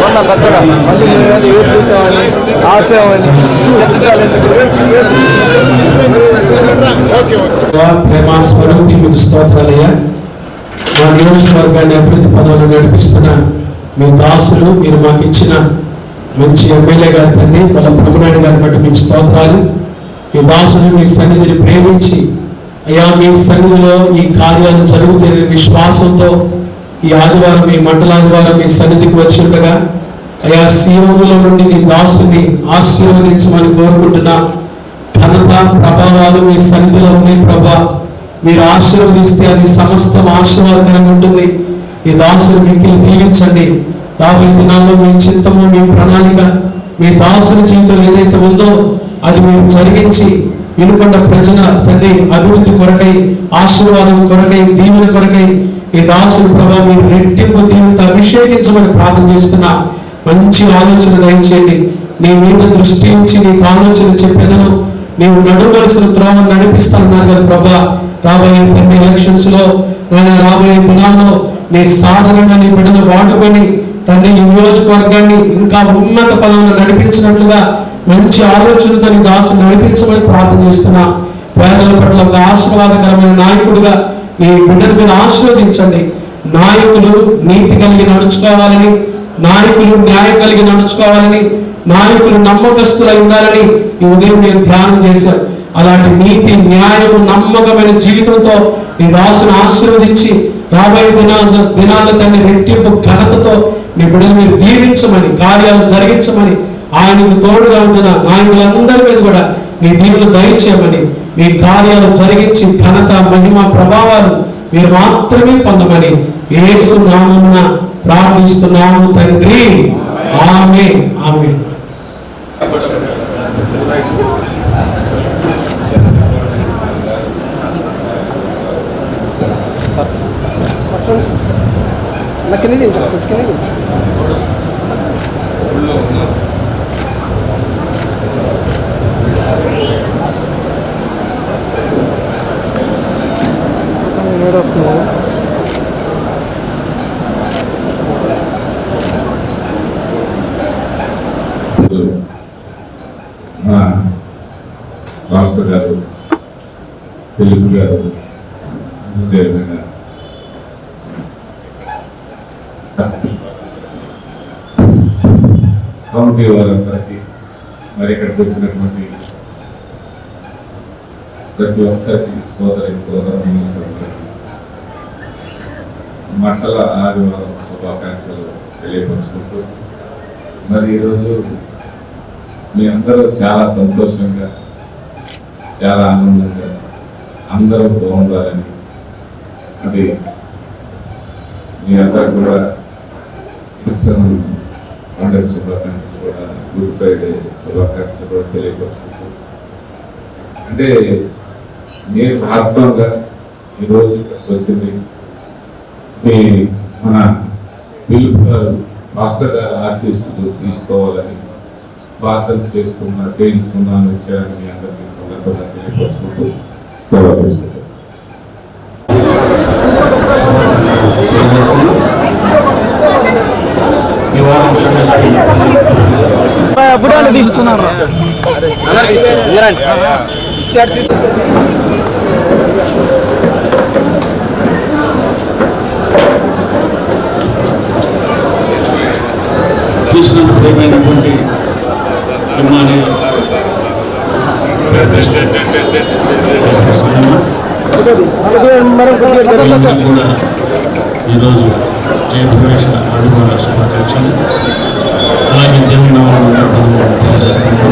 మొన్న కొత్తగా మళ్ళీ మేము యూత్ చూసామని ఆచామని ప్రేమ స్వరూపి మీకు స్తోత్రాలయ్యా. మా నియోజకవర్గాన్ని అభివృద్ధి పదవులు నడిపిస్తున్న మీ దాసులు మీరు మాకు ఇచ్చిన మంచి ఎమ్మెల్యే గారి తండ్రి వాళ్ళ ప్రభునాయుడు గారిని బట్టి మీకు స్తోత్రాలు. మీ దాసులు మీ సన్నిధిని ప్రేమించి అయ్యా మీ సన్నిధిలో ఈ కార్యాలు జరుగుతాయనే విశ్వాసంతో ఈ ఆదివారం ఈ మంటల ఆదివారం మీ సన్నిధికి వచ్చిండగా అయా సీవముల నుండి నీ దాసుని ఆశీర్వదించమని కోరుకుంటున్నా. ఘనత ప్రభావాలు మీ సన్నిధిలో ఉన్నాయి ప్రభా. మీరు ఆశీర్వదిస్తే అది సమస్తం ఆశీర్వాదకరంగా ఉంటుంది. ఈ దాసుని మిక్కిలి దీవించండి. రాబోయే దినాల్లో మీ చిత్తము మీ ప్రణాళిక మీ దాసుని జీవితంలో ఏదైతే ఉందో అది మీరు జరిగించి వినుకొండ ప్రజల తండ్రి అభివృద్ధి కొరకై ఆశీర్వాదం కొరకై దీవెన కొరకై ఈ దాసులు ప్రభా మీరు రెట్టింపు దీవెనతో అభిషేకించమని ప్రార్థన చేస్తున్నా. మంచి ఆలోచన దయచేయండి. నీ మీద దృష్టి ఉంచి నీకు ఆలోచన చెప్పేదను నీవు నడవలసిన త్రోవను నడిపిస్తానన్నారు కదా ప్రభా. రాబోయే తండ్రి ఎలక్షన్స్లో నేను రాబోయే దినాల్లో నీ సాధనంగా నీ బిడ్డను వాడుకొని తండ్రి ఈ నియోజకవర్గాన్ని ఇంకా ఉన్నత పదవులు నడిపించినట్లుగా మంచి ఆలోచనతో నీ దాసులు నడిపించమని ప్రార్థన చేస్తున్నా. పేదల పట్ల ఒక ఆశీర్వాదకరమైన నాయకుడిగా ఈ బిడ్డను మీరు ఆశీర్వదించండి. నాయకులు నీతి కలిగి నడుచుకోవాలని నాయకులు న్యాయం కలిగి నడుచుకోవాలని నాయకులు నమ్మకస్తులై ఉండాలని ఈ ఉదయం నేను ధ్యానం చేశాను. అలాంటి నీతి న్యాయము నమ్మకమైన జీవితంతో నీ దాసును ఆశీర్వదించి రాబోయే దినాల దినాల్లో తన్ని రెట్టింపు ఘనతతో నీ బిడ్డలు మీరు దీవించమని కార్యాలు జరిగించమని ఆయనకు తోడుగా ఉంటున్న నాయకులందరి మీద కూడా నీ దీవులు దయచేయమని మీ కార్యాలు జరిగించి ఘనత మహిమ ప్రభావాలు మీరు మాత్రమే పొందమని ఏసు నామమున ప్రార్థిస్తున్నాము తండ్రి. ఆమె ఆమె. కింద దించు కింద దించు వస్తుంది మా మాస్టర్ గారు తెలుగు గారు అదేవిధంగా కమిటీ వారందరికీ మరి ఇక్కడికి వచ్చినటువంటి ప్రతి ఒక్కరికి సోదరి సోదరు మంటల ఆదివారం శుభాకాంక్షలు తెలియపరుచుకుంటూ మరి ఈరోజు మీ అందరూ చాలా సంతోషంగా చాలా ఆనందంగా అందరూ బాగుండాలని. అది మీ అందరూ కూడా క్రిస్టియన్ పండుగ శుభాకాంక్షలు కూడా గుడ్ ఫ్రైడే శుభాకాంక్షలు కూడా తెలియపరుచుకుంటూ. అంటే మీరు ఆత్మంగా ఈరోజు ఇక్కడికి వచ్చింది మీ మన పిలుపు గారు మాస్టర్ గారు ఆశీస్సులు తీసుకోవాలని ప్రార్థన చేసుకున్నా చేయించుకున్నాను వచ్చారని మీ అందరికీ సందర్భంగా తెలియపరుచుకుంటూ సెలవు కృష్ణ ప్రియమైనటువంటి ఈరోజు ఈరోజు జయప్రవేశ ఆదివార శుభాకాంక్షలు. అలాగే దేవుని నామములో తెలియజేస్తున్నాను.